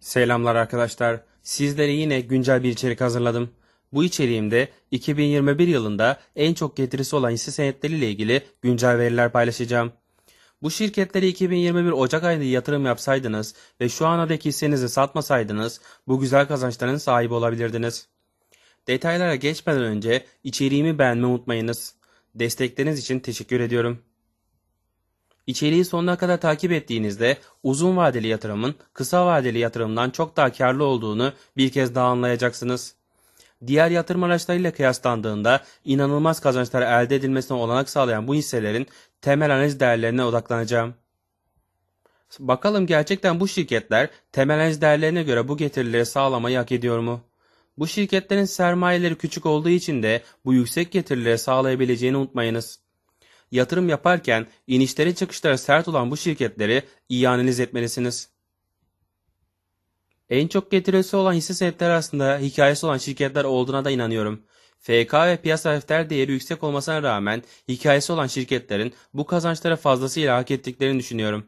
Selamlar arkadaşlar. Sizlere yine güncel bir içerik hazırladım. Bu içeriğimde 2021 yılında en çok getirisi olan hisse senetleriyle ilgili güncel veriler paylaşacağım. Bu şirketleri 2021 Ocak ayında yatırım yapsaydınız ve şu ana dek hissenizi satmasaydınız bu güzel kazançların sahibi olabilirdiniz. Detaylara geçmeden önce içeriğimi beğenmeyi unutmayınız. Destekleriniz için teşekkür ediyorum. İçeriği sonuna kadar takip ettiğinizde uzun vadeli yatırımın kısa vadeli yatırımdan çok daha karlı olduğunu bir kez daha anlayacaksınız. Diğer yatırım araçlarıyla kıyaslandığında inanılmaz kazançlar elde edilmesine olanak sağlayan bu hisselerin temel analiz değerlerine odaklanacağım. Bakalım gerçekten bu şirketler temel analiz değerlerine göre bu getirileri sağlamayı hak ediyor mu? Bu şirketlerin sermayeleri küçük olduğu için de bu yüksek getirileri sağlayabileceğini unutmayınız. Yatırım yaparken inişleri çıkışları sert olan bu şirketleri iyi analiz etmelisiniz. En çok getirisi olan hisse senetleri arasında hikayesi olan şirketler olduğuna da inanıyorum. FK ve piyasa defter değeri yüksek olmasına rağmen hikayesi olan şirketlerin bu kazançları fazlasıyla hak ettiklerini düşünüyorum.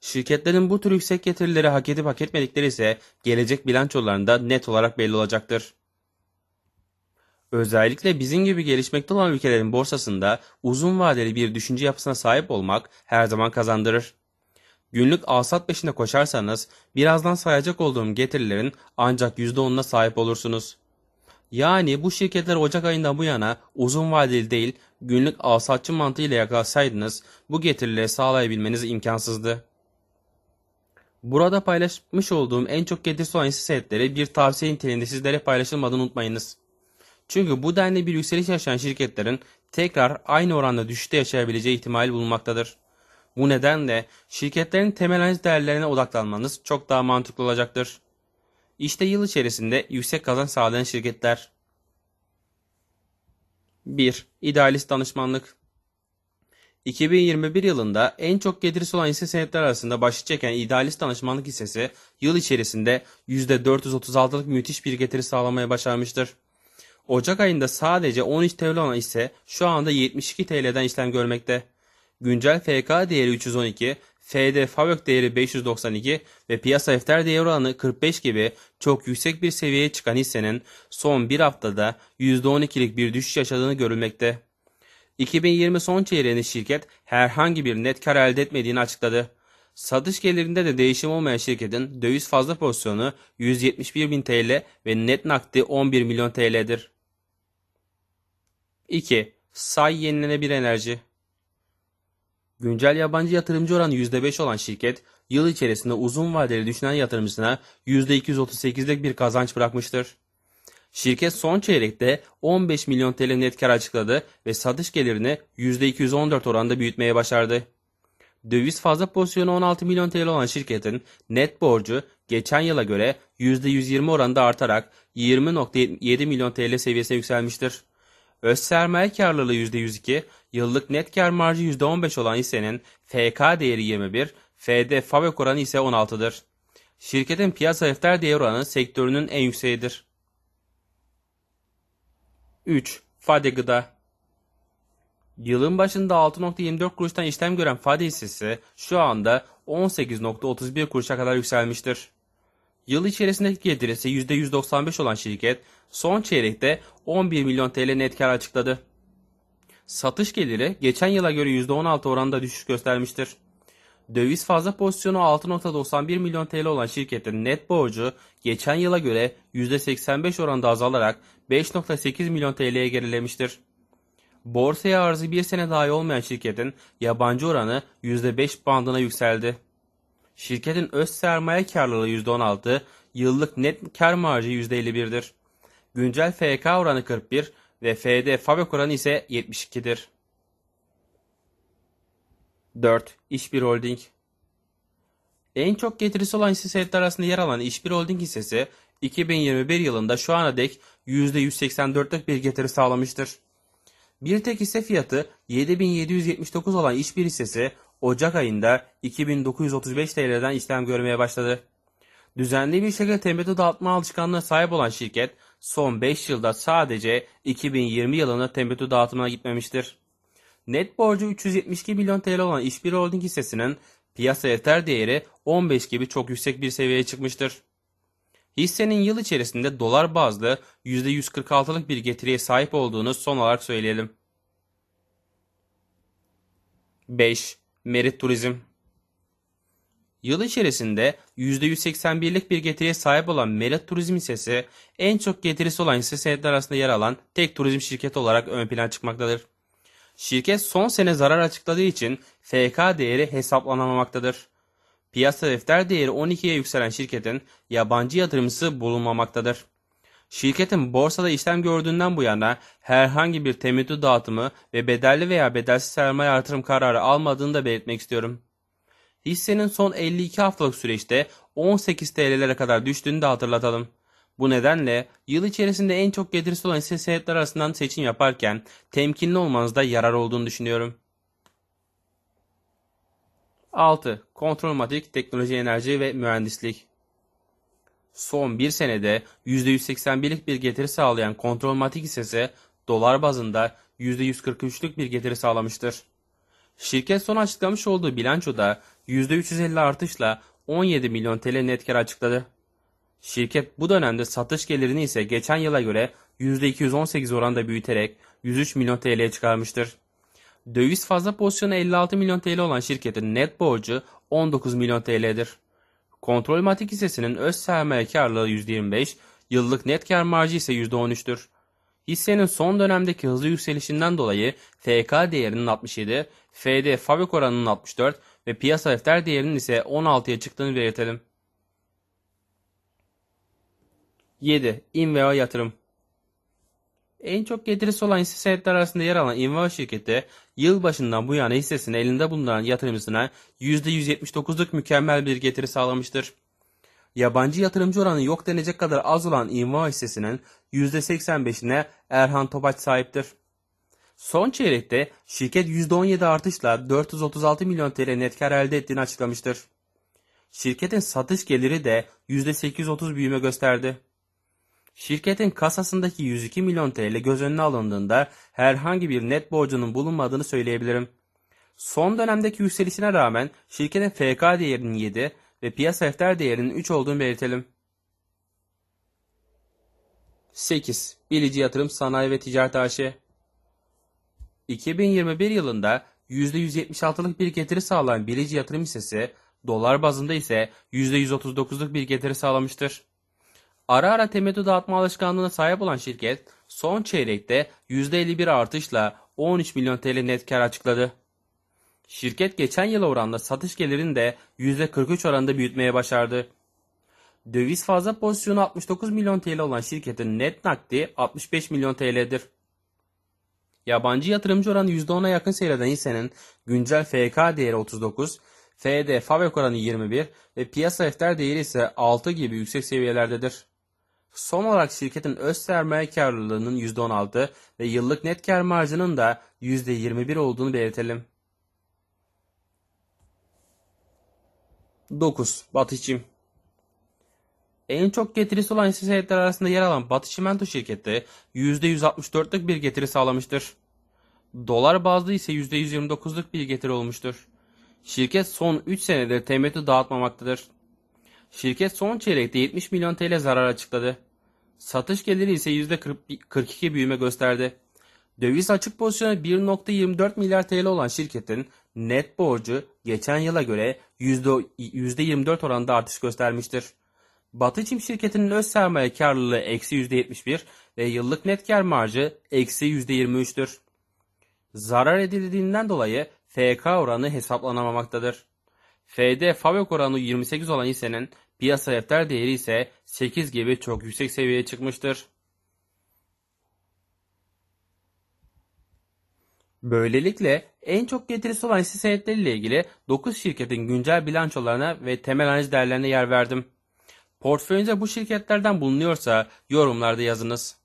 Şirketlerin bu tür yüksek getirileri hak edip hak etmedikleri ise gelecek bilançolarında net olarak belli olacaktır. Özellikle bizim gibi gelişmekte olan ülkelerin borsasında uzun vadeli bir düşünce yapısına sahip olmak her zaman kazandırır. Günlük alsat peşinde koşarsanız birazdan sayacak olduğum getirilerin ancak %10'una sahip olursunuz. Yani bu şirketler Ocak ayından bu yana uzun vadeli değil günlük alsatçı mantığıyla yakalasaydınız bu getirileri sağlayabilmeniz imkansızdı. Burada paylaşmış olduğum en çok getirisi olan hisse senetleri bir tavsiye niteliğinde sizlere paylaşılmadığını unutmayınız. Çünkü bu denli bir yükseliş yaşayan şirketlerin tekrar aynı oranda düşüşte yaşayabileceği ihtimali bulunmaktadır. Bu nedenle şirketlerin temel analiz değerlerine odaklanmanız çok daha mantıklı olacaktır. İşte yıl içerisinde yüksek kazanç sağlayan şirketler. 1. İdealist danışmanlık 2021 yılında en çok getirisi olan hisse senetleri arasında başı çeken idealist danışmanlık hissesi yıl içerisinde %436'lık müthiş bir getiri sağlamaya başarmıştır. Ocak ayında sadece 13 TL ise şu anda 72 TL'den işlem görmekte. Güncel FK değeri 312, FD Favök değeri 592 ve piyasa defter değeri oranı 45 gibi çok yüksek bir seviyeye çıkan hissenin son bir haftada %12'lik bir düşüş yaşadığını görülmekte. 2020 son çeyreğinde şirket herhangi bir net kar elde etmediğini açıkladı. Satış gelirinde de değişim olmayan şirketin döviz fazla pozisyonu 171 bin TL ve net nakdi 11 milyon TL'dir. 2. Say yenilenebilir enerji. Güncel yabancı yatırımcı oranı %5 olan şirket, yıl içerisinde uzun vadeli düşünen yatırımcısına %238'lik bir kazanç bırakmıştır. Şirket son çeyrekte 15 milyon TL net kar açıkladı ve satış gelirini %214 oranında büyütmeye başardı. Döviz fazla pozisyonu 16 milyon TL olan şirketin net borcu geçen yıla göre %120 oranında artarak 20.7 milyon TL seviyesine yükselmiştir. Öz sermaye karlılığı %102, yıllık net kar marjı %15 olan hissenin FK değeri 21, FD Favök oranı ise 16'dır. Şirketin piyasa defter değeri oranı sektörünün en yükseğidir. 3. Fade Gıda Yılın başında 6.24 kuruştan işlem gören Fade hissesi şu anda 18.31 kuruşa kadar yükselmiştir. Yıl içerisindeki getirisi %195 olan şirket son çeyrekte 11 milyon TL net kar açıkladı. Satış geliri geçen yıla göre %16 oranında düşüş göstermiştir. Döviz fazla pozisyonu 6.91 milyon TL olan şirketin net borcu geçen yıla göre %85 oranında azalarak 5.8 milyon TL'ye gerilemiştir. Borsaya arzı bir sene dahi olmayan şirketin yabancı oranı %5 bandına yükseldi. Şirketin öz sermaye karlılığı %16, yıllık net kar marjı %51'dir. Güncel FK oranı 41 ve FD Fabrik oranı ise 72'dir. 4. İşbir Holding En çok getirisi olan hisse senetleri arasında yer alan İşbir Holding hissesi 2021 yılında şu ana dek %184'lük bir getiri sağlamıştır. Bir tek hisse fiyatı 7779 olan İşbir hissesi Ocak ayında 2935 TL'den işlem görmeye başladı. Düzenli bir şekilde temettü dağıtma alışkanlığına sahip olan şirket son 5 yılda sadece 2020 yılında temettü dağıtımına gitmemiştir. Net borcu 372 milyon TL olan İşbir Holding hissesinin Piyasa yeter değeri 15 gibi çok yüksek bir seviyeye çıkmıştır. Hissenin yıl içerisinde dolar bazlı %146'lık bir getiriye sahip olduğunu son olarak söyleyelim. 5. Merit Turizm Yıl içerisinde %181'lik bir getiriye sahip olan Merit Turizm hissesi en çok getirisi olan hisse senetleri arasında yer alan tek turizm şirketi olarak ön plana çıkmaktadır. Şirket son sene zarar açıkladığı için FK değeri hesaplanamamaktadır. Piyasa defter değeri 12'ye yükselen şirketin yabancı yatırımcısı bulunmamaktadır. Şirketin borsada işlem gördüğünden bu yana herhangi bir temettü dağıtımı ve bedelli veya bedelsiz sermaye artırım kararı almadığını da belirtmek istiyorum. Hissenin son 52 haftalık süreçte 18 TL'lere kadar düştüğünü de hatırlatalım. Bu nedenle yıl içerisinde en çok getirisi olan hisse senetleri arasından seçim yaparken temkinli olmanızda yarar olduğunu düşünüyorum. 6. Kontrolmatik teknoloji, enerji ve mühendislik. Son bir senede %181'lik bir getiri sağlayan Kontrolmatik hissesi dolar bazında %143'lük bir getiri sağlamıştır. Şirket son açıklamış olduğu bilançoda %350 artışla 17 milyon TL net kar açıkladı. Şirket bu dönemde satış gelirini ise geçen yıla göre %218 oranda büyüterek 103 milyon TL'ye çıkarmıştır. Döviz fazla pozisyonu 56 milyon TL olan şirketin net borcu 19 milyon TL'dir. Kontrolmatik hissesinin öz sermaye karlılığı %25, yıllık net kar marjı ise %13'tür. Hissenin son dönemdeki hızlı yükselişinden dolayı FK değerinin 67, FD fabrik oranının 64 ve piyasa defter değerinin ise 16'ya çıktığını belirtelim. 7. Inveo Yatırım En çok getirisi olan hisse senetleri arasında yer alan Inveo şirketi yıl başından bu yana hissesini elinde bulunan yatırımcısına %179'luk mükemmel bir getiri sağlamıştır. Yabancı yatırımcı oranı yok denecek kadar az olan Inveo hissesinin %85'ine Erhan Tobaç sahiptir. Son çeyrekte şirket %17 artışla 436 milyon TL net kar elde ettiğini açıklamıştır. Şirketin satış geliri de %830 büyüme gösterdi. Şirketin kasasındaki 102 milyon TL göz önüne alındığında herhangi bir net borcunun bulunmadığını söyleyebilirim. Son dönemdeki yükselişine rağmen şirketin FK değerinin 7 ve piyasa defter değerinin 3 olduğunu belirtelim. 8. Bilici Yatırım Sanayi ve Ticaret AŞ 2021 yılında %176'lık bir getiri sağlayan Bilici Yatırım hissesi, dolar bazında ise %139'luk bir getiri sağlamıştır. Ara ara temettü dağıtma alışkanlığına sahip olan şirket, son çeyrekte %51 artışla 13 milyon TL net kar açıkladı. Şirket geçen yıla oranla satış gelirini de %43 oranında büyütmeye başardı. Döviz fazla pozisyonu 69 milyon TL olan şirketin net nakdi 65 milyon TL'dir. Yabancı yatırımcı oranı %10'a yakın seyreden hissenin güncel FK değeri 39, FD fabrik oranı 21 ve piyasa defter değeri ise 6 gibi yüksek seviyelerdedir. Son olarak şirketin öz sermaye karlılığının %16 ve yıllık net kar marjının da %21 olduğunu belirtelim. 9. Batı En çok getirisi olan hisse senetleri arasında yer alan Batı Çimento şirketi %164'lük bir getiri sağlamıştır. Dolar bazlı ise %129'luk bir getiri olmuştur. Şirket son 3 senedir temettü dağıtmamaktadır. Şirket son çeyrekte 70 milyon TL zarar açıkladı. Satış geliri ise %42 büyüme gösterdi. Döviz açık pozisyonu 1.24 milyar TL olan şirketin net borcu geçen yıla göre %24 oranında artış göstermiştir. Batı Çim şirketinin öz sermaye karlılığı eksi %71 ve yıllık net kar marjı eksi %23'tür. Zarar edildiğinden dolayı FK oranı hesaplanamamaktadır. FD fabrik oranı 28 olan hissenin piyasa defter değeri ise 8 gibi çok yüksek seviyeye çıkmıştır. Böylelikle en çok getirisi olan hisse senetleriyle ilgili 9 şirketin güncel bilançolarına ve temel analiz değerlerine yer verdim. Portföyünüzde bu şirketlerden bulunuyorsa yorumlarda yazınız.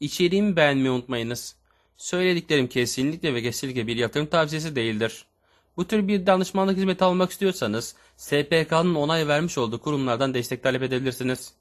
İçeriğimi beğenmeyi unutmayınız. Söylediklerim kesinlikle ve kesinlikle bir yatırım tavsiyesi değildir. Bu tür bir danışmanlık hizmeti almak istiyorsanız SPK'nın onay vermiş olduğu kurumlardan destek talep edebilirsiniz.